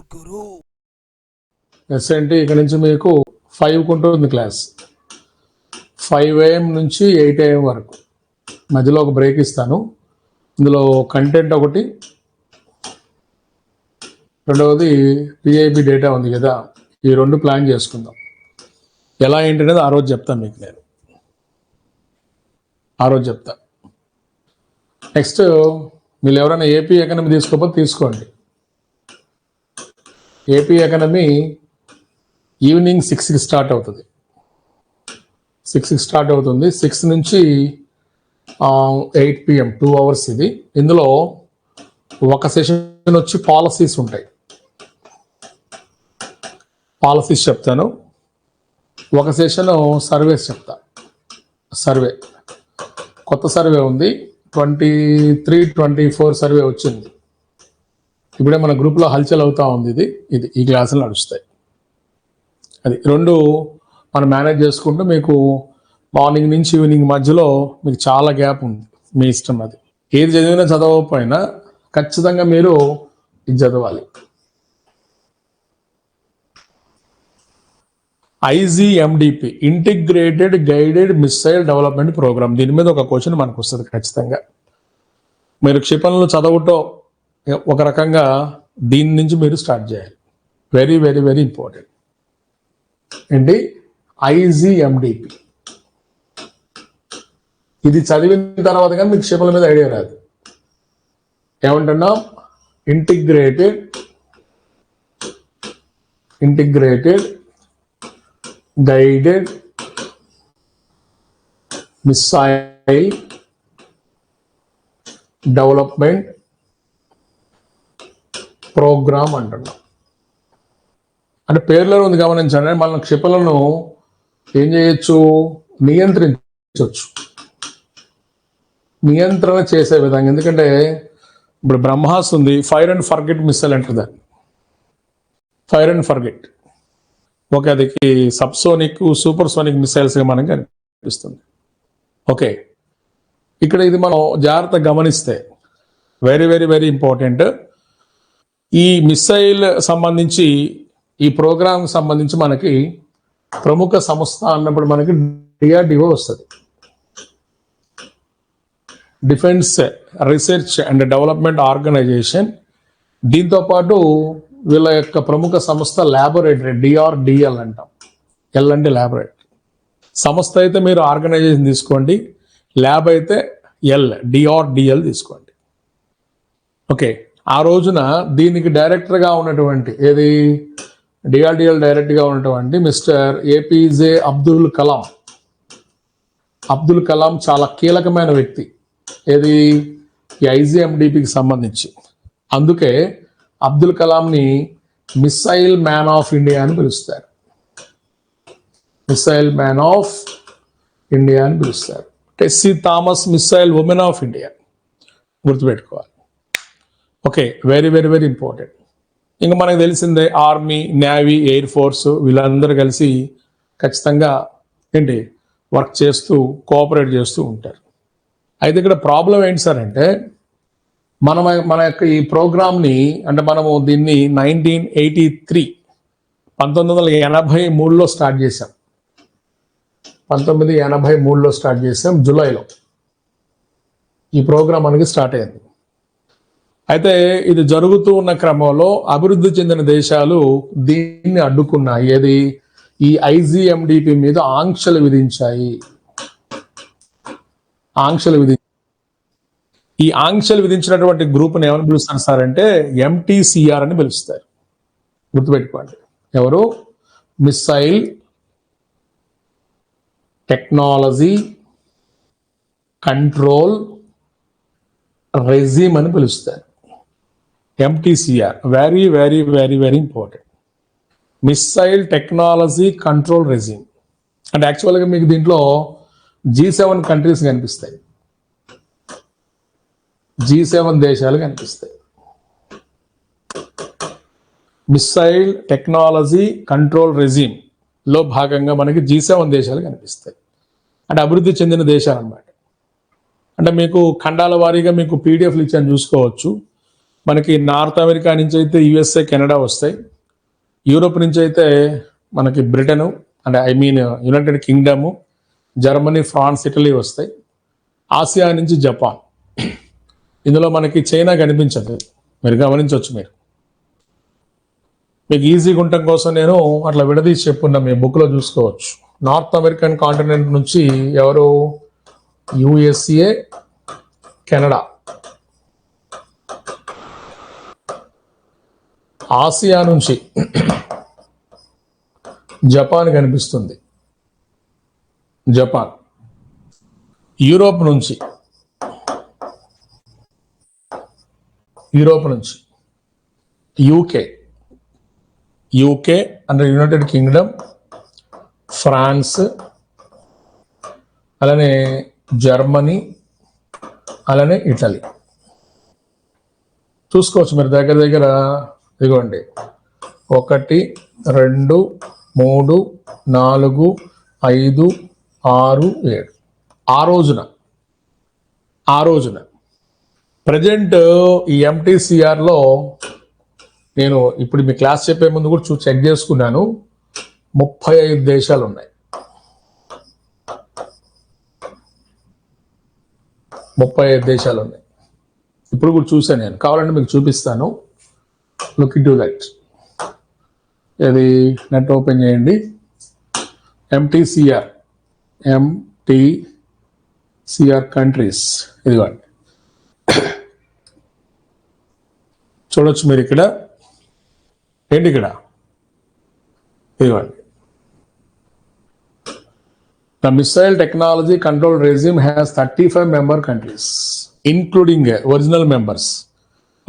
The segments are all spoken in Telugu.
ఎస్ ఎస్ఎన్టీ ఇక్కడ నుంచి మీకు ఫైవ్ ఉంటుంది క్లాస్ ఫైవ్ ఏఎం నుంచి ఎయిట్ ఏఎం వరకు. మధ్యలో ఒక బ్రేక్ ఇస్తాను. ఇందులో కంటెంట్ ఒకటి. రెండవది పిఐపి డేటా ఉంది కదా. ఈ రెండు ప్లాన్ చేసుకుందాం. ఎలా ఏంటి అనేది ఆ రోజు చెప్తాను మీకు నేను. ఆ రోజు చెప్తా. నెక్స్ట్ మీరు ఎవరైనా ఏపీ ఎకనమీ తీసుకోకపోతే తీసుకోండి. ఏపీ ఎకనమీ ఈవినింగ్ సిక్స్కి స్టార్ట్ అవుతుంది. సిక్స్కి స్టార్ట్ అవుతుంది. సిక్స్ నుంచి ఎయిట్ పిఎం టూ అవర్స్ ఇది. ఇందులో ఒక సెషన్ వచ్చి పాలసీస్ ఉంటాయి. పాలసీస్ చెప్తాను. ఒక సెషన్ సర్వేస్ చెప్తా. సర్వే. కొత్త సర్వే ఉంది. Twenty three twenty four survey వచ్చింది. ఇప్పుడే మన గ్రూప్లో హల్చల్ అవుతా ఉంది ఇది. ఇది ఈ క్లాసులు నడుస్తాయి. అది రెండు మనం మేనేజ్ చేసుకుంటూ మీకు మార్నింగ్ నుంచి ఈవినింగ్ మధ్యలో మీకు చాలా గ్యాప్ ఉంది. మీ ఇష్టం అది. ఏది చదివినా చదవకపోయినా ఖచ్చితంగా మీరు ఇది చదవాలి. IGMDP integrated guided missile development program దీని మీద ఒక క్వశ్చన్ మనకు వస్తుంది ఖచ్చితంగా. మీరు క్షిపణులు చదవటం ఒక రకంగా దీని నుంచి మీరు స్టార్ట్ చేయాలి. వెరీ వెరీ వెరీ ఇంపార్టెంట్ ఏంటి? ఐజీఎండిపి ఇది చదివిన తర్వాత కానీ మీకు క్షిపణుల మీద ఐడియా రాదు. ఏమంటున్నాం? Integrated integrated guided missile development program అంటున్నాం. అంటే పేర్లో ఉంది గమనించండి మన క్షిపలను ఏం చేయొచ్చు? నియంత్రించవచ్చు నియంత్రణ చేసే విధంగా. ఎందుకంటే ఇప్పుడు బ్రహ్మాస్ ఉంది. ఫైర్ అండ్ ఫర్గెట్ మిస్సైల్ అంటుంది ఫైర్ అండ్ ఫర్గెట్ ఓకే అది సబ్సోనిక్ సూపర్ సోనిక్ మిసైల్స్ మనకి కనిపిస్తుంది. ఓకే. ఇక్కడ ఇది మనం జాగ్రత్తగా గమనిస్తే వెరీ వెరీ వెరీ ఇంపార్టెంట్ ఈ మిస్సైల్ సంబంధించి ఈ ప్రోగ్రామ్ సంబంధించి మనకి ప్రముఖ సంస్థ అన్నప్పుడు మనకి డిఆర్డిఓ వస్తుంది. Defence research and development organisation. దీంతో పాటు వీళ్ళ యొక్క ప్రముఖ సంస్థ ల్యాబొరేటరీ డిఆర్డిఎల్ అంటాం. ఎల్ అంటే ల్యాబొరేటరీ. సంస్థ అయితే మీరు ఆర్గనైజేషన్ తీసుకోండి. ల్యాబ్ అయితే ఎల్ డిఆర్డిఎల్ తీసుకోండి. ఓకే. ఆ రోజున దీనికి డైరెక్టర్గా ఉన్నటువంటి ఏది? డిఆర్డిఎల్ డైరెక్ట్గా ఉన్నటువంటి మిస్టర్ ఏపీజే అబ్దుల్ కలాం అబ్దుల్ కలాం చాలా కీలకమైన వ్యక్తి. ఏది? ఈ ఐజీఎండిపికి సంబంధించి. అందుకే అబ్దుల్ కలాంని మిస్సైల్ మ్యాన్ ఆఫ్ ఇండియా అని పిలుస్తారు. మిస్సైల్ మ్యాన్ ఆఫ్ ఇండియా అని పిలుస్తారు. Tessy Thomas missile women of India గుర్తుపెట్టుకోవాలి. Okay very very very important ఇంకా మనకు తెలిసిందే ఆర్మీ నేవీ ఎయిర్ ఫోర్స్ వీళ్ళందరూ కలిసి ఖచ్చితంగా ఏంటి వర్క్ చేస్తూ కోఆపరేట్ చేస్తూ ఉంటారు. అయితే ఇక్కడ ప్రాబ్లం ఏంటి సార్ అంటే మనం మన యొక్క ఈ ప్రోగ్రామ్ని అంటే మనము దీన్ని నైన్టీన్ ఎయిటీ త్రీ పంతొమ్మిది వందల ఎనభై మూడులో స్టార్ట్ చేసాం పంతొమ్మిది ఎనభై మూడులో స్టార్ట్ చేసాం జూలైలో. ఈ ప్రోగ్రామ్ మనకి స్టార్ట్ అయింది. అయితే ఇది జరుగుతూ ఉన్న క్రమంలో అభివృద్ధి చెందిన దేశాలు దీన్ని అడ్డుకున్నాయి. ఏది? ఈ ఐజీఎండిపి మీద ఆంక్షలు విధించాయి. ఆంక్షలు విధి ఈ ఆంక్షలు విధించినటువంటి గ్రూప్ని ఏమని పిలుస్తారు సార్ అంటే ఎంటీసీఆర్ అని పిలుస్తారు. గుర్తుపెట్టుకోండి. ఎవరు? మిస్సైల్ టెక్నాలజీ కంట్రోల్ రెజీమ్ అని పిలుస్తారు. MTCR very very very very important missile technology control regime అంటే యాక్చువల్గా మీకు దీంట్లో జీ సెవెన్ కంట్రీస్ కనిపిస్తాయి. జీ సెవెన్ దేశాలు కనిపిస్తాయి. మిస్సైల్ టెక్నాలజీ కంట్రోల్ రెజీమ్లో భాగంగా మనకి జీ సెవెన్ దేశాలు కనిపిస్తాయి. అంటే అభివృద్ధి చెందిన దేశాలు అనమాట అంటే మీకు ఖండాల వారీగా మీకు పీడిఎఫ్లు ఇచ్చాను చూసుకోవచ్చు. మనకి నార్త్ అమెరికా నుంచి అయితే యుఎస్ఏ కెనడా వస్తాయి. యూరోప్ నుంచి అయితే మనకి బ్రిటను అంటే I mean United Kingdom Germany France Italy వస్తాయి. ఆసియా నుంచి జపాన్. ఇందులో మనకి చైనా కనిపించదు. మీరు గమనించవచ్చు మీరు. మీకు ఈజీగా ఉండటం కోసం నేను అట్లా విడదీసి చెప్పున్నా మీ బుక్లో చూసుకోవచ్చు. నార్త్ అమెరికన్ కాంటినెంట్ నుంచి ఎవరు? USA Canada. ఆసియా నుంచి జపాన్ కనిపిస్తుంది. జపాన్. యూరోప్ నుంచి. యూరోప్ నుంచి. యూకే. యూకే అంటే యునైటెడ్ కింగ్డమ్ ఫ్రాన్స్ అలానే జర్మనీ అలానే ఇటలీ. చూసుకోవచ్చు మీరు దగ్గర దగ్గర ఇదిగోండి ఒకటి రెండు మూడు నాలుగు ఐదు ఆరు ఏడు. ఆ రోజున ఆ రోజున ప్రజెంట్ ఈ ఎంటీసీఆర్లో నేను ఇప్పుడు మీ క్లాస్ చెప్పే ముందు కూడా చూసి చెక్ చేసుకున్నాను. ముప్పై ఐదు దేశాలు ఉన్నాయి. ముప్పై ఐదు దేశాలు ఉన్నాయి. ఇప్పుడు కూడా చూసాను నేను. కావాలంటే మీకు చూపిస్తాను. లుక్ ఇన్ టు దట్ ఇది నెట్ ఓపెన్ చేయండి. ఎంటీసీఆర్ ఎంటీసీఆర్ కంట్రీస్ ఇదిగోండి. చూడొచ్చు మీరు ఇక్కడ. ఏంటి ఇక్కడ? ఇదిగోండి. The missile technology control regime has thirty five member countries including original members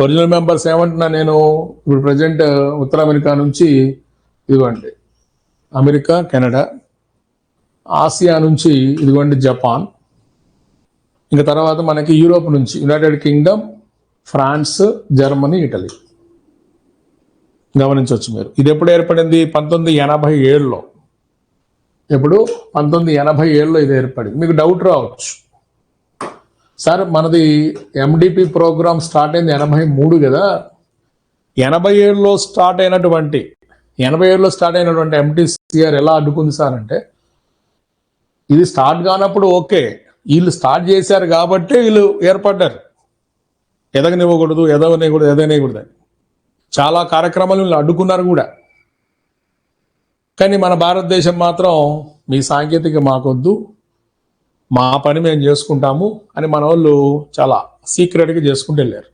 original members ఏమంటున్నా నేను ఇప్పుడు ప్రజెంట్ ఉత్తర అమెరికా నుంచి ఇదిగోండి అమెరికా కెనడా ఆసియా నుంచి ఇదిగోండి జపాన్. ఇంకా తర్వాత మనకి యూరోప్ నుంచి United Kingdom France Germany Italy. గమనించవచ్చు మీరు. ఇది ఎప్పుడు ఏర్పడింది? పంతొమ్మిది ఎనభై ఏడులో. ఎప్పుడు? పంతొమ్మిది ఎనభై ఏడులో ఇది ఏర్పడింది. మీకు డౌట్ రావచ్చు. సార్ మనది ఎండిపి ప్రోగ్రామ్ స్టార్ట్ అయింది ఎనభై మూడు కదా? ఎనభై ఏడులో స్టార్ట్ అయినటువంటి ఎనభై ఏడులో స్టార్ట్ అయినటువంటి ఎంటీసీఆర్ ఎలా అడ్డుకుంది సార్ అంటే ఇది స్టార్ట్ కానప్పుడు ఓకే వీళ్ళు స్టార్ట్ చేశారు కాబట్టి వీళ్ళు ఏర్పడ్డారు. ఎదగనివ్వకూడదు ఎదగనివ్వకూడదు ఎదగనివ్వకూడదు. అని చాలా కార్యక్రమాలు వీళ్ళు అడ్డుకున్నారు కూడా. కానీ మన భారతదేశం మాత్రం మీ సాంకేతిక మాకొద్దు మా పని మేము చేసుకుంటాము అని మన వాళ్ళు చాలా సీక్రెట్గా చేసుకుంటూ వెళ్ళారు.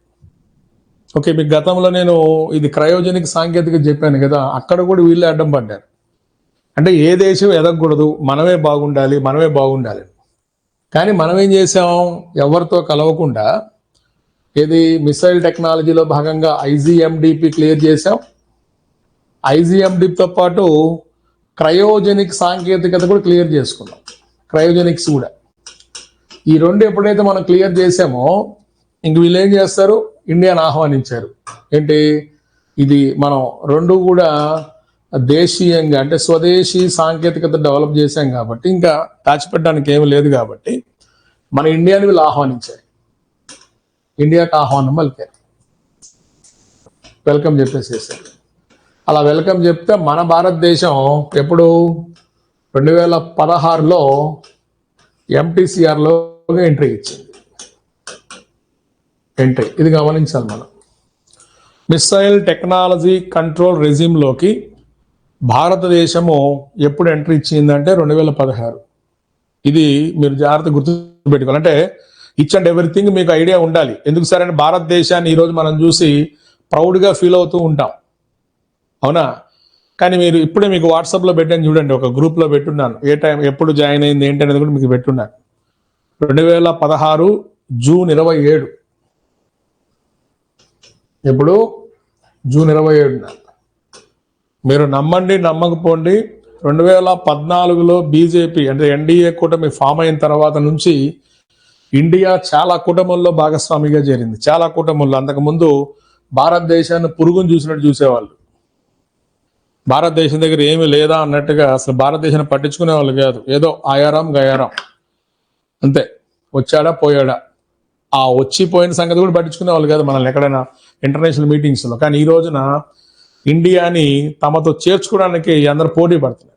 ఓకే మీకు గతంలో నేను ఇది క్రయోజనిక్ సాంకేతిక చెప్పాను కదా అక్కడ కూడా వీళ్ళే అడ్డం పడ్డారు. అంటే ఏ దేశం ఎదగకూడదు మనమే బాగుండాలి మనమే బాగుండాలి. కానీ మనం ఏం చేసాం ఎవరితో కలవకుండా ఏది మిసైల్ టెక్నాలజీలో భాగంగా ఐజీఎండిపి క్లియర్ చేసాం ఐజీఎండిపితో పాటు క్రయోజెనిక్ సాంకేతికత కూడా క్లియర్ చేసుకున్నాం. క్రయోజెనిక్స్ కూడా. ఈ రెండు ఎప్పుడైతే మనం క్లియర్ చేసామో ఇంక వీళ్ళు ఏం చేస్తారు? ఇండియాని ఆహ్వానించారు. ఏంటి? ఇది మనం రెండు కూడా దేశీయంగా అంటే స్వదేశీ సాంకేతికత డెవలప్ చేశాం కాబట్టి ఇంకా దాచిపెట్టడానికి ఏమి లేదు కాబట్టి మన ఇండియాని వీళ్ళు ఆహ్వానించారు. ఇండియాకి ఆహ్వానం పలికారు. వెల్కమ్ చెప్పేసేసారు. అలా వెల్కమ్ చెప్తే మన భారతదేశం ఎప్పుడు? రెండు వేల పదహారులో ఎంటీసీఆర్లో ఎంట్రీ ఇచ్చింది ఎంట్రీ ఇది గమనించాలి మనం. మిస్సైల్ టెక్నాలజీ కంట్రోల్ రెజ్యూమ్లోకి భారతదేశము ఎప్పుడు ఎంట్రీ ఇచ్చిందంటే రెండు వేల పదహారు. ఇది మీరు జాగ్రత్త గుర్తుపెట్టుకోవాలి. అంటే ఇచ్ అండ్ ఎవ్రీథింగ్ మీకు ఐడియా ఉండాలి. ఎందుకు సరే భారతదేశాన్ని ఈరోజు మనం చూసి ప్రౌడ్గా ఫీల్ అవుతూ ఉంటాం. అవునా? కానీ మీరు ఇప్పుడే మీకు వాట్సాప్లో పెట్టాను చూడండి. ఒక గ్రూప్లో పెట్టున్నాను. ఏ టైం ఎప్పుడు జాయిన్ అయింది ఏంటి అనేది కూడా మీకు పెట్టున్నాను. రెండు వేల పదహారు జూన్ ఇరవై ఏడు. ఇప్పుడు జూన్ ఇరవై ఏడున. మీరు నమ్మండి నమ్మకపోండి రెండు వేల పద్నాలుగులో బీజేపీ అంటే ఎన్డీఏ కూటమి ఫామ్ అయిన తర్వాత నుంచి ఇండియా చాలా కూటముల్లో భాగస్వామిగా చేరింది. చాలా కూటముల్లో. అంతకుముందు భారతదేశాన్ని పురుగును చూసినట్టు చూసేవాళ్ళు. భారతదేశం దగ్గర ఏమీ లేదా అన్నట్టుగా అసలు భారతదేశాన్ని పట్టించుకునే వాళ్ళు కాదు. ఏదో ఆయారాం గయారాం. అంతే. వచ్చాడా పోయాడా? ఆ వచ్చిపోయిన సంగతి కూడా పట్టించుకునే వాళ్ళు కాదు మనల్ని ఎక్కడైనా ఇంటర్నేషనల్ మీటింగ్స్లో. కానీ ఈ రోజున ఇండియాని తమతో చేర్చుకోవడానికి అందరు పోటీ పడుతున్నారు.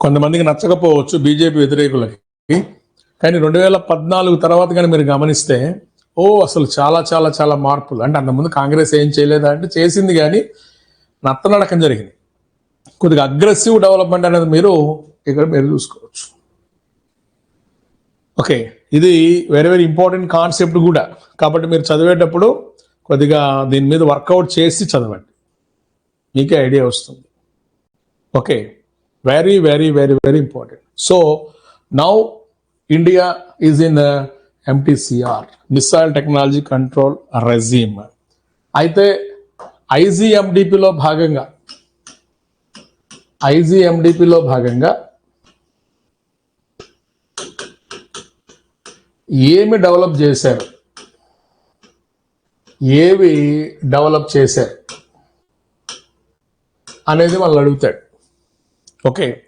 కొంతమందికి నచ్చకపోవచ్చు బీజేపీ వ్యతిరేకులకి. కానీ రెండు వేల పద్నాలుగు తర్వాత కానీ మీరు గమనిస్తే ఓ అసలు చాలా చాలా చాలా మార్పులు. అంటే అంతకుముందు కాంగ్రెస్ ఏం చేయలేదా అంటే చేసింది కానీ నత్తనడకం జరిగింది. కొద్దిగా అగ్రెసివ్ డెవలప్మెంట్ అనేది మీరు ఇక్కడ మీరు చూసుకోవచ్చు. ఓకే ఇది వెరీ వెరీ ఇంపార్టెంట్ కాన్సెప్ట్ కూడా. కాబట్టి మీరు చదివేటప్పుడు కొద్దిగా దీని మీద వర్కౌట్ చేసి చదవండి. మీకే ఐడియా వస్తుంది. Okay very very very very important so now India is in MTCR missile technology control regime అయితే ఐజీఎండిపిలో భాగంగా ఐజీఎండిపిలో భాగంగా ఏమి డెవలప్ చేశారు? ఏవి డెవలప్ చేశారు? అనేది వాళ్ళు అడుగుతాడు. ఓకే.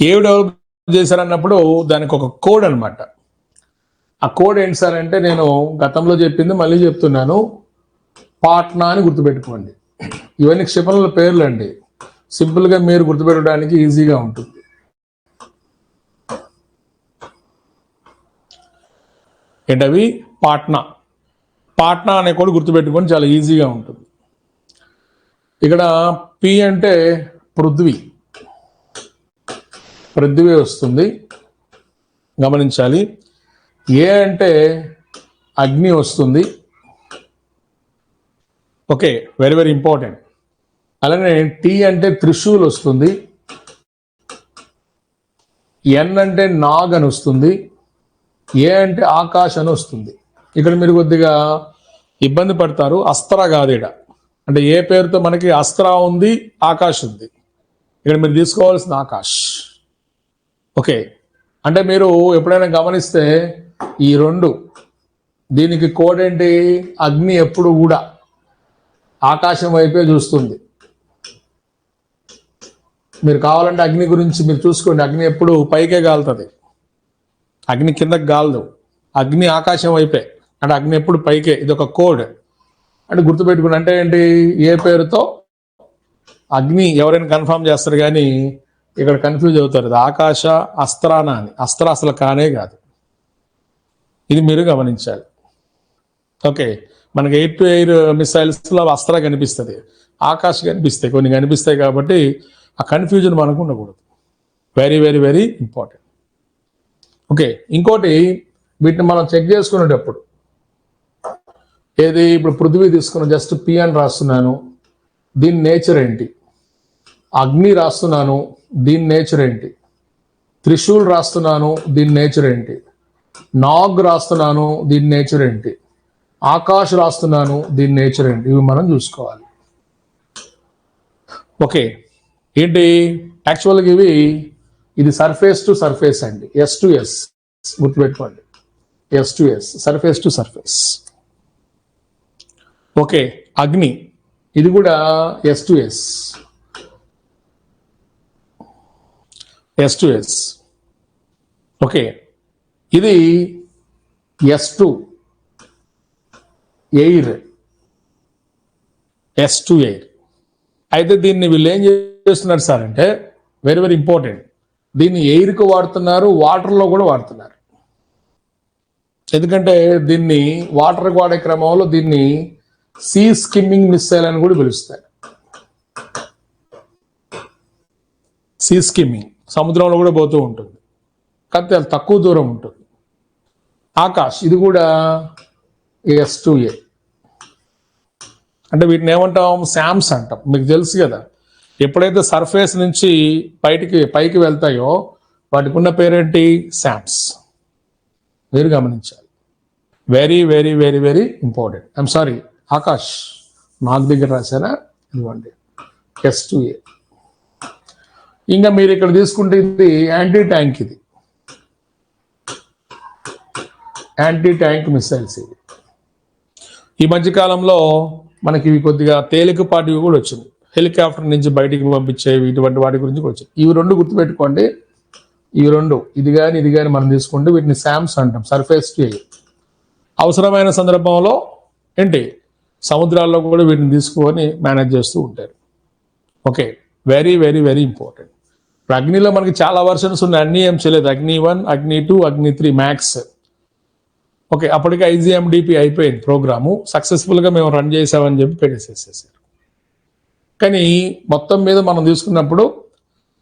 ఏవి డెవలప్ చేశారన్నప్పుడు దానికి ఒక కోడ్ అన్నమాట. ఆ కోడ్ ఏంటి సార్ అంటే నేను గతంలో చెప్పింది మళ్ళీ చెప్తున్నాను. పాట్నా అని గుర్తుపెట్టుకోండి. ఇవన్నీ క్షిపణుల పేర్లు అండి సింపుల్గా మీరు గుర్తుపెట్టడానికి ఈజీగా ఉంటుంది. ఏంటవి? పాట్నా. పాట్నా అనే కూడా గుర్తుపెట్టుకొని చాలా ఈజీగా ఉంటుంది. ఇక్కడ పి అంటే పృథ్వీ. పృథ్వీ వస్తుంది. గమనించాలి. ఏ అంటే అగ్ని వస్తుంది. Okay very very important. అలానే టీ అంటే త్రిశూల్ వస్తుంది. ఎన్ అంటే నాగ్ అని వస్తుంది. ఏ అంటే ఆకాశ్ అని వస్తుంది. ఇక్కడ మీరు కొద్దిగా ఇబ్బంది పడతారు. అస్త్ర కాదు ఇక్కడ అంటే ఏ పేరుతో మనకి అస్త్ర ఉంది ఆకాశ్ ఉంది. ఇక్కడ మీరు తీసుకోవాల్సిన ఆకాశ్. ఓకే. అంటే మీరు ఎప్పుడైనా గమనిస్తే ఈ రెండు దీనికి కోడ్ ఏంటి అగ్ని ఎప్పుడు కూడా ఆకాశం వైపే చూస్తుంది. మీరు కావాలంటే అగ్ని గురించి మీరు చూసుకోండి. అగ్ని ఎప్పుడు పైకే కాలుతుంది అగ్ని కిందకి గాలదు. అగ్ని ఆకాశం వైపే. అంటే అగ్ని ఎప్పుడు పైకే. ఇది ఒక కోడ్. అంటే గుర్తుపెట్టుకుని అంటే ఏంటి? ఏ పేరుతో? అగ్ని ఎవరైనా కన్ఫర్మ్ చేస్తారు కానీ ఇక్కడ కన్ఫ్యూజ్ అవుతారు. ఇది ఆకాశ అస్త్రాన అని. అస్త్ర అసలు కానే కాదు. ఇది మీరు గమనించాలి. ఓకే. మనకి ఎయిర్ టు ఎయిర్ మిసైల్స్లో అస్త్ర కనిపిస్తుంది. ఆకాశ కనిపిస్తాయి. కొన్ని కనిపిస్తాయి కాబట్టి ఆ కన్ఫ్యూజన్ మనకు ఉండకూడదు. Very very very important okay ఇంకోటి వీటిని మనం చెక్ చేసుకునేటప్పుడు ఏది ఇప్పుడు పృథ్వీ తీసుకున్న జస్ట్ పి అని రాస్తున్నాను దీని నేచర్ ఏంటి? అగ్ని రాస్తున్నాను దీని నేచర్ ఏంటి? త్రిశూల్ రాస్తున్నాను దీని నేచర్ ఏంటి? నాగ్ రాస్తున్నాను దీని నేచర్ ఏంటి? ఆకాష్ రాస్తున్నాను దీని నేచర్ ఏంటి? ఇవి మనం చూసుకోవాలి. ఓకే ఏంటి? యాక్చువల్గా ఇవి ఇది సర్ఫేస్ టు సర్ఫేస్ అండి. ఎస్ టు ఎస్ గుర్తుపెట్టుకోండి. S to S surface to surface okay Agni ఇది కూడా S to S S to S okay ఇది S to air S to air అయితే దీన్ని వీళ్ళు ఏం చేస్తున్నారు సార్ అంటే వెరీ వెరీ ఇంపార్టెంట్ దీన్ని ఎయిర్కు వాడుతున్నారు వాటర్లో కూడా వాడుతున్నారు. ఎందుకంటే దీన్ని వాటర్కి వాడే క్రమంలో దీన్ని సీ స్కిమ్మింగ్ మిస్సైల్ అని కూడా పిలుస్తారు. సీ స్కిమ్మింగ్ సముద్రంలో కూడా పోతూ ఉంటుంది. కాకపోతే అది తక్కువ దూరం ఉంటుంది. ఆకాష్ ఇది కూడా ఎస్ టూ ఏ అంటే వీటిని ఏమంటాం? శామ్స్ అంటాం. మీకు తెలుసు కదా. ఎప్పుడైతే సర్ఫేస్ నుంచి బయటికి పైకి వెళ్తాయో వాటికి ఉన్న పేరేంటి? శామ్స్ మీరు గమనించాలి. Very very very very important I'm sorry Akash నాకు దగ్గర రాశారా? ఇవ్వండి. ఎస్ టు ఏ ఇంకా మీరు ఇక్కడ తీసుకుంటే ఇది యాంటీ ట్యాంక్ ఇది. యాంటీ ట్యాంక్ మిసైల్స్ ఇవి ఈ మధ్యకాలంలో మనకి ఇవి కొద్దిగా తేలికపాటివి కూడా వచ్చింది హెలికాప్టర్ నుంచి బయటికి పంపించేవి ఇటువంటి వాటి గురించి వచ్చాయి ఇవి రెండు గుర్తుపెట్టుకోండి. ఈ రెండు ఇది కానీ ఇది కానీ మనం తీసుకుంటే వీటిని శామ్స్ అంటాం సర్ఫేస్ టు అవసరమైన సందర్భంలో ఏంటి? సముద్రాల్లో కూడా వీటిని తీసుకొని మేనేజ్ చేస్తూ ఉంటారు. Okay very very very important. ఇప్పుడు అగ్నిలో మనకి చాలా వర్షన్స్ ఉన్నాయి అన్ని ఏం చేయలేదు. అగ్ని one Agni two Agni three max. Okay అప్పటికే ఐజీఎండిపి అయిపోయింది ప్రోగ్రాము. సక్సెస్ఫుల్గా మేము రన్ చేసామని చెప్పి పెట్టేసేసేసారు. కానీ మొత్తం మీద మనం తీసుకున్నప్పుడు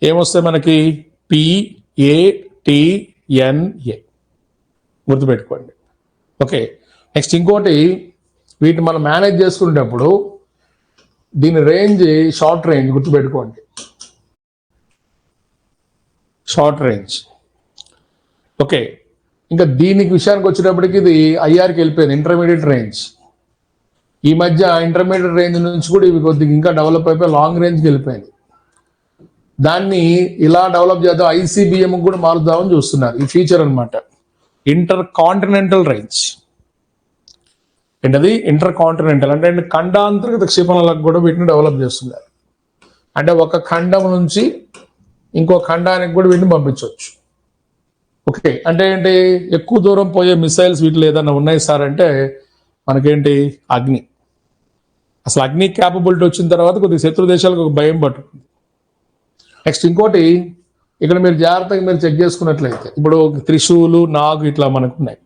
ఏమొస్తాయి మనకి? పిఏటిఎన్ఏ గుర్తుపెట్టుకోండి. ఓకే. నెక్స్ట్ ఇంకోటి వీటిని మనం మేనేజ్ చేసుకునేటప్పుడు దీని రేంజ్ షార్ట్ రేంజ్ గుర్తుపెట్టుకోండి. Short range okay. ఇంకా దీనికి విషయానికి వచ్చేటప్పటికి ఇది ఐఆర్కి వెళ్ళిపోయింది. ఇంటర్మీడియట్ రేంజ్ ఈ మధ్య ఇంటర్మీడియట్ రేంజ్ నుంచి కూడా ఇవి కొద్దిగా ఇంకా డెవలప్ అయిపోయి లాంగ్ రేంజ్కి వెళ్ళిపోయింది దాన్ని ఇలా డెవలప్ చేద్దాం ఐసీబీఎం కూడా మారుద్దామని చూస్తున్నారు. ఈ ఫీచర్ అన్నమాట. ఇంటర్ కాంటినెంటల్ రేంజ్ ఏంటది? ఇంటర్ కాంటినెంటల్ అంటే ఖండాంతర్గత క్షిపణులకు కూడా వీటిని డెవలప్ చేస్తున్నారు. అంటే ఒక ఖండం నుంచి ఇంకో ఖండానికి కూడా వీటిని పంపించవచ్చు. ఓకే. అంటే ఏంటి? ఎక్కువ దూరం పోయే మిసైల్స్ వీటిలో ఏదైనా ఉన్నాయి సార్ అంటే మనకేంటి? అగ్ని. అసలు అగ్ని క్యాపబిలిటీ వచ్చిన తర్వాత కొద్దిగా శత్రు దేశాలకు ఒక భయం పట్టుకుంది. నెక్స్ట్ ఇంకోటి ఇక్కడ మీరు జాగ్రత్తగా మీరు చెక్ చేసుకున్నట్లయితే ఇప్పుడు త్రిశూలు నాగు ఇట్లా మనకు ఉన్నాయి.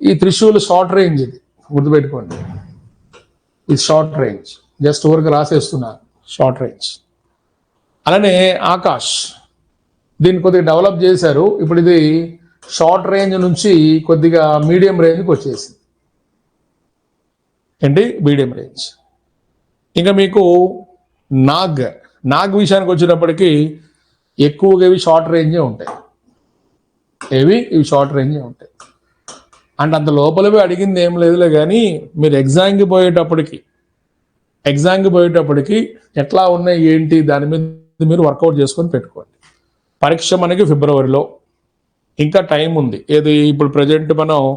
ఈ త్రిశూలు షార్ట్ రేంజ్ ఇది గుర్తుపెట్టుకోండి. ఇది షార్ట్ రేంజ్ జస్ట్ ఊరికి రాసేస్తున్నాను షార్ట్ రేంజ్ అలానే ఆకాష్ దీన్ని కొద్దిగా డెవలప్ చేశారు. ఇప్పుడు ఇది షార్ట్ రేంజ్ నుంచి కొద్దిగా మీడియం రేంజ్కి వచ్చేసింది. ఏంటి? మీడియం రేంజ్ ఇంకా మీకు నాగ్ నాగ్ విషయానికి వచ్చినప్పటికీ ఎక్కువగా ఇవి షార్ట్ రేంజే ఉంటాయి. ఏవి ఇవి షార్ట్ రేంజే ఉంటాయి. అంటే అంత లోపలవి అడిగింది ఏం లేదులే కానీ మీరు ఎగ్జామ్కి పోయేటప్పటికి ఎగ్జామ్కి పోయేటప్పటికి ఎట్లా ఉన్నాయి ఏంటి దాని మీద మీరు వర్కౌట్ చేసుకొని పెట్టుకోండి. పరీక్ష మనకి ఫిబ్రవరిలో ఇంకా టైం ఉంది. ఏది ఇప్పుడు ప్రజెంట్ మనం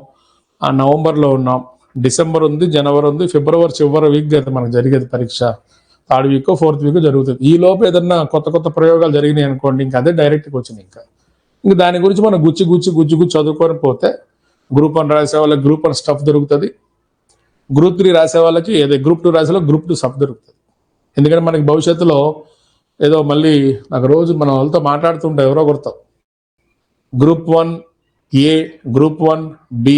ఆ నవంబర్లో ఉన్నాం. డిసెంబర్ ఉంది జనవరి ఉంది ఫిబ్రవరి చివరి వీక్ అయితే మనకు జరిగేది పరీక్ష. థర్డ్ వీక్ ఫోర్త్ వీక్ జరుగుతుంది. ఈ లోపు ఏదన్నా కొత్త కొత్త ప్రయోగాలు జరిగినాయి అనుకోండి ఇంకా అదే డైరెక్ట్గా వచ్చింది ఇంకా. ఇంకా దాని గురించి మనం గుచ్చి గుచ్చి గుచ్చి గుచ్చి చదువుకొని పోతే గ్రూప్ వన్ రాసే వాళ్ళకి గ్రూప్ వన్ స్టఫ్ దొరుకుతుంది. గ్రూప్ త్రీ రాసే వాళ్ళకి ఏదో గ్రూప్ టూ రాసే వాళ్ళకి గ్రూప్ టూ స్టఫ్ దొరుకుతుంది. ఎందుకంటే మనకి భవిష్యత్తులో ఏదో మళ్ళీ నాకు రోజు మన వాళ్ళతో మాట్లాడుతుంటే ఎవరో కొడతాం group one A group one B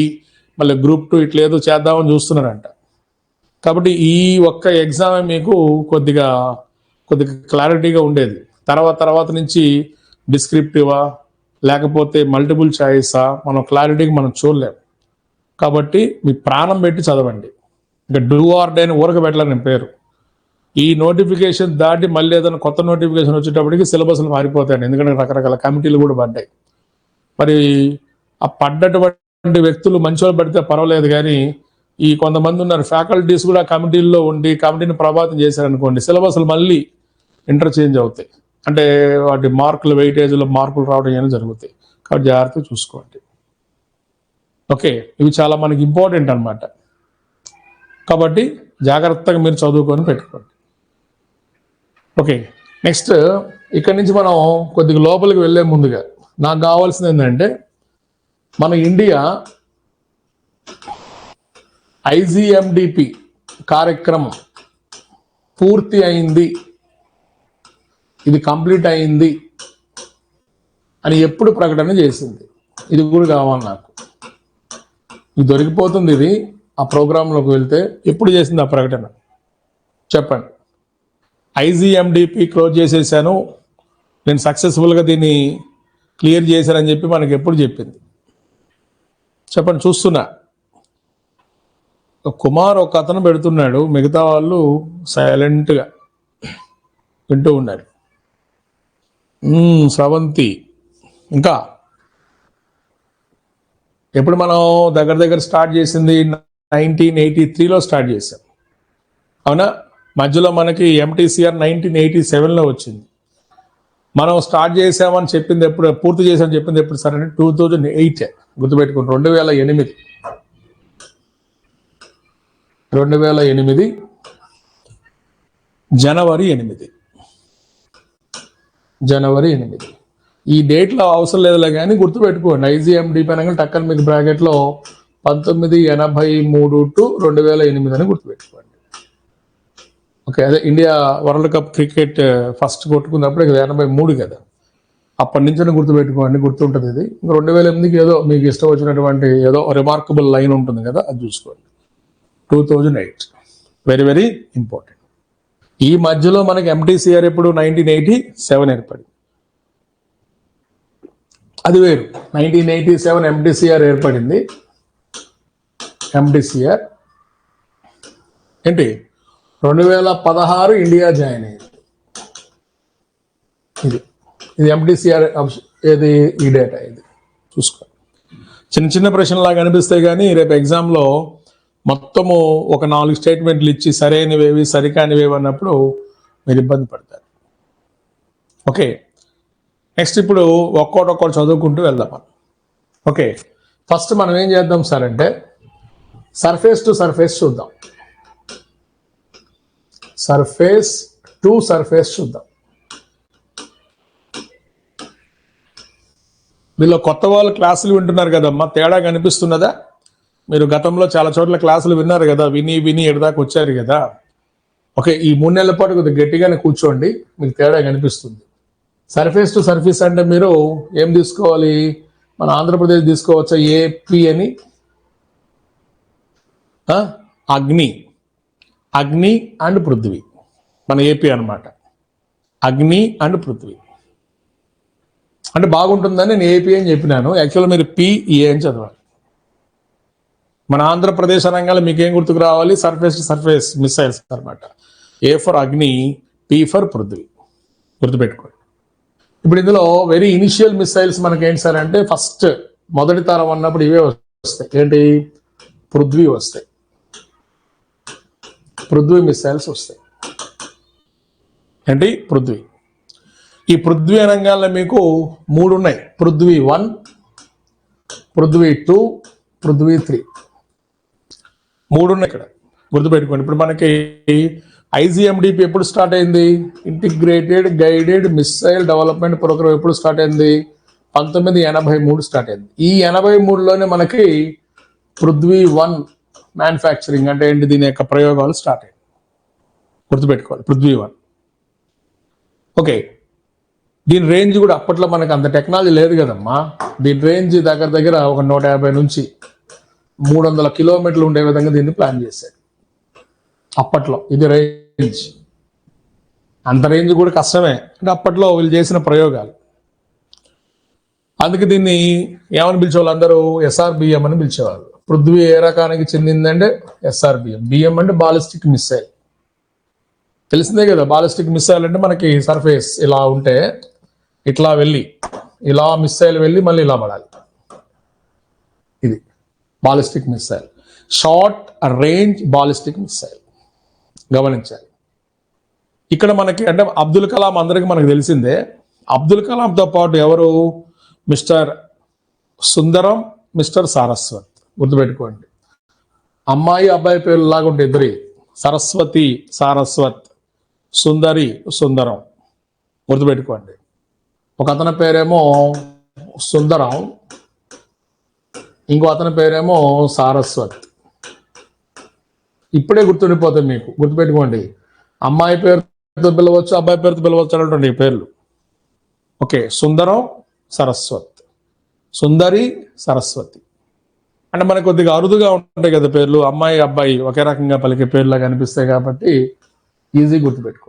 మళ్ళీ గ్రూప్ టూ ఇట్లా ఏదో చేద్దామని చూస్తున్నారంట కాబట్టి ఈ ఒక్క ఎగ్జామ్ మీకు కొద్దిగా కొద్దిగా క్లారిటీగా ఉండేది. తర్వాత తర్వాత నుంచి డిస్క్రిప్టివా లేకపోతే మల్టిపుల్ చాయిసా మనం క్లారిటీగా మనం చూడలేం. కాబట్టి మీ ప్రాణం పెట్టి చదవండి. ఇంకా డూ ఆర్ డే అని ఊరక పెట్టాలని పేరు. ఈ నోటిఫికేషన్ దాటి మళ్ళీ ఏదైనా కొత్త నోటిఫికేషన్ వచ్చేటప్పటికి సిలబస్లు మారిపోతాయండి. ఎందుకంటే రకరకాల కమిటీలు కూడా పడ్డాయి. మరి ఆ పడ్డటువంటి వ్యక్తులు మంచివాళ్ళు పడితే పర్వాలేదు కానీ ఈ కొంతమంది ఉన్నారు. ఫ్యాకల్టీస్ కూడా కమిటీల్లో ఉండి కమిటీని ప్రభావితం చేశారనుకోండి సిలబస్లు మళ్ళీ ఇంటర్చేంజ్ అవుతాయి. అంటే వాటి మార్కులు వెయిటేజ్లో మార్కులు రావడం అనేది జరుగుతాయి. కాబట్టి జాగ్రత్తగా చూసుకోండి. ఓకే ఇవి చాలా మనకి ఇంపార్టెంట్ అనమాట కాబట్టి జాగ్రత్తగా మీరు చదువుకొని పెట్టుకోండి. ఓకే నెక్స్ట్ ఇక్కడి నుంచి మనం కొద్దిగా లోపలికి వెళ్ళే ముందుగా నాకు కావాల్సింది ఏంటంటే మన ఇండియా ఐజీఎండిపి కార్యక్రమం పూర్తి అయింది. ఇది కంప్లీట్ అయింది అని ఎప్పుడు ప్రకటన చేసింది. ఇది కూడా కావాలి నాకు. ఇది దొరికిపోతుంది ఇది. ఆ ప్రోగ్రాంలోకి వెళ్తే ఎప్పుడు చేసింది ఆ ప్రకటన? చెప్పండి. ఐజీఎండిపి క్లోజ్ చేసేసాను. నేను సక్సెస్ఫుల్గా దీన్ని క్లియర్ చేశానని చెప్పి మనకి ఎప్పుడు చెప్పింది. చెప్పండి చూస్తున్నా. ఒక కుమార్ ఒక అతను పెడుతున్నాడు. మిగతా వాళ్ళు సైలెంట్గా వింటూ ఉన్నారు. స్రవంతి. ఇంకా? ఎప్పుడు మనం దగ్గర దగ్గర స్టార్ట్ చేసింది? నైన్టీన్ ఎయిటీ త్రీలో స్టార్ట్ చేసాం అవునా? మధ్యలో మనకి ఎంటీసీఆర్ నైన్టీన్ ఎయిటీ సెవెన్లో వచ్చింది. మనం స్టార్ట్ చేసామని చెప్పింది ఎప్పుడు పూర్తి చేసామని చెప్పింది ఎప్పుడు సరే టూ థౌజండ్ ఎయిట్. గుర్తుపెట్టుకోండి. రెండు వేల ఎనిమిది. రెండు వేల ఎనిమిది. జనవరి ఎనిమిది. జనవరి ఎనిమిది. ఈ డేట్లో అవసరం లేదులే కానీ గుర్తుపెట్టుకోండి. ఐజీఎండి పైన టక్కన మీకు బ్రాకెట్లో పంతొమ్మిది ఎనభై మూడు టు రెండు వేల ఎనిమిది అని గుర్తుపెట్టుకోండి. ఓకే అదే India world cup cricket first కొట్టుకున్నప్పుడు ఎనభై మూడు కదా. అప్పటి నుంచి గుర్తుపెట్టుకోండి గుర్తుంటుంది ఇది. ఇంకా రెండు వేల ఎనిమిదికి ఏదో మీకు ఇష్టం వచ్చినటువంటి ఏదో రిమార్కబుల్ లైన్ ఉంటుంది కదా అది చూసుకోండి. Two thousand eight very very important ఈ మధ్యలో మనకి ఎంటీసీఆర్ ఎప్పుడు నైన్టీన్ ఎయిటీ సెవెన్ ఏర్పడింది. అది వేరు. నైన్టీన్ ఎయిటీ సెవెన్ ఎంటీసీఆర్ ఏర్పడింది. ఎంటీసీఆర్ ఏంటి? రెండు వేల పదహారు ఇండియా జాయిన్ అయింది. ఇది. ఇది ఎంటీసీఆర్ ఏది? ఈ డేటా ఇది. చూసుకో. చిన్న చిన్న ప్రశ్నలాగా అనిపిస్తాయి కానీ రేపు ఎగ్జామ్లో మొత్తము ఒక నాలుగు స్టేట్మెంట్లు ఇచ్చి సరైనవేవి సరికానివేవి అన్నప్పుడు మీరు ఇబ్బంది పడతారు. ఓకే. నెక్స్ట్ ఇప్పుడు ఒక్కోటి ఒక్కోటి చదువుకుంటూ వెళ్దాం మనం. ఓకే. ఫస్ట్ మనం ఏం చేద్దాం సార్ అంటే సర్ఫేస్ టు సర్ఫేస్ చూద్దాం. సర్ఫేస్ టు సర్ఫేస్ చూద్దాం. వీళ్ళు కొత్త వాళ్ళు క్లాసులు వింటున్నారు కదమ్మా. తేడా కనిపిస్తున్నదా? మీరు గతంలో చాలా చోట్ల క్లాసులు విన్నారు కదా విని విని ఎడదాకా వచ్చారు కదా. ఓకే ఈ మూడు నెలల పాటు కొద్దిగా గట్టిగానే కూర్చోండి మీకు తేడా కనిపిస్తుంది. సర్ఫేస్ టు సర్ఫేస్ అంటే మీరు ఏం తీసుకోవాలి? మన ఆంధ్రప్రదేశ్ తీసుకోవచ్చా ఏపీ అని? అగ్ని. అగ్ని అండ్ పృథ్వీ. మన ఏపీ అన్నమాట. అగ్ని అండ్ పృథ్వీ. అంటే బాగుంటుందని నేను ఏపీ అని చెప్పినాను. యాక్చువల్గా మీరు పిఏ అని చదవాలి. మన ఆంధ్రప్రదేశ్ అనగానే మీకు ఏం గుర్తుకు రావాలి? సర్ఫేస్ సర్ఫేస్ మిసైల్స్ అనమాట A for Agni P for Prithvi గుర్తుపెట్టుకోండి. ఇప్పుడు ఇందులో వెరీ ఇనిషియల్ మిసైల్స్ మనకి ఏంటి సార్ అంటే ఫస్ట్ మొదటి తరం అన్నప్పుడు ఇవే వస్తాయి. ఏంటి? పృథ్వీ వస్తాయి. పృథ్వీ మిసైల్స్ వస్తాయి. ఏంటి? పృథ్వీ ఈ పృథ్వీ రంగాల్లో మీకు మూడు ఉన్నాయి Prithvi one Prithvi two Prithvi three. మూడు ఉన్నాయి ఇక్కడ. గుర్తుపెట్టుకోండి. ఇప్పుడు మనకి ఐజీఎండిపి ఎప్పుడు స్టార్ట్ అయింది? Integrated guided missile development programme ఎప్పుడు స్టార్ట్ అయింది? పంతొమ్మిది ఎనభై మూడు స్టార్ట్ అయింది. ఈ ఎనభై మూడులోనే మనకి పృథ్వీ వన్ మ్యానుఫ్యాక్చరింగ్ అంటే ఏంటి? దీని యొక్క ప్రయోగాలు స్టార్ట్ అయ్యాయి. గుర్తుపెట్టుకోవాలి. పృథ్వీ వన్. ఓకే. దీని రేంజ్ కూడా అప్పట్లో మనకు అంత టెక్నాలజీ లేదు కదమ్మా. దీని రేంజ్ దగ్గర దగ్గర ఒక నూట యాభై నుంచి మూడు వందల కిలోమీటర్లు ఉండే విధంగా దీన్ని ప్లాన్ చేశారు. అప్పట్లో ఇది రేంజ్ అంత రేంజ్ కూడా కష్టమే. అంటే అప్పట్లో వీళ్ళు చేసిన ప్రయోగాలు. అందుకే దీన్ని ఏమని పిలిచేవాళ్ళు అందరూ? ఎస్ఆర్బిఎం అని పిలిచేవాళ్ళు. పృథ్వీ ఏ రకానికి చెందిందంటే ఎస్ఆర్బిఎం బిఎం అంటే బాలిస్టిక్ మిస్సైల్ తెలిసిందే కదా బాలిస్టిక్ మిస్సైల్ అంటే మనకి సర్ఫేస్ ఇలా ఉంటే ఇట్లా వెళ్ళి ఇలా మిస్సైల్ వెళ్ళి మళ్ళీ ఇలా పడాలి. ఇది ballistic missile short range ballistic missile గమనించాలి. ఇక్కడ మనకి అంటే అబ్దుల్ కలాం అందరికీ మనకు తెలిసిందే అబ్దుల్ కలాంతో పాటు ఎవరు? Mister Sundaram mister Saraswat. గుర్తుపెట్టుకోండి. అమ్మాయి అబ్బాయి పేర్లు లాగా ఉంటే ఇద్దరి. సరస్వతి సారస్వత్ సుందరి సుందరం. గుర్తుపెట్టుకోండి. ఒక అతని పేరేమో సుందరం ఇంకో అతని పేరేమో సారస్వత్. ఇప్పుడే గుర్తుండిపోతాయి మీకు గుర్తుపెట్టుకోండి. అమ్మాయి పేరుతో పిలవచ్చు అబ్బాయి పేరుతో పిలవచ్చు అనేటువంటి పేర్లు. ఓకే సుందరం సరస్వత్. సుందరి సరస్వతి. అంటే మనకు కొద్దిగా అరుదుగా ఉంటాయి కదా పేర్లు అమ్మాయి అబ్బాయి ఒకే రకంగా పలికే పేర్లాగా అనిపిస్తాయి కాబట్టి ఈజీ గుర్తుపెట్టుకో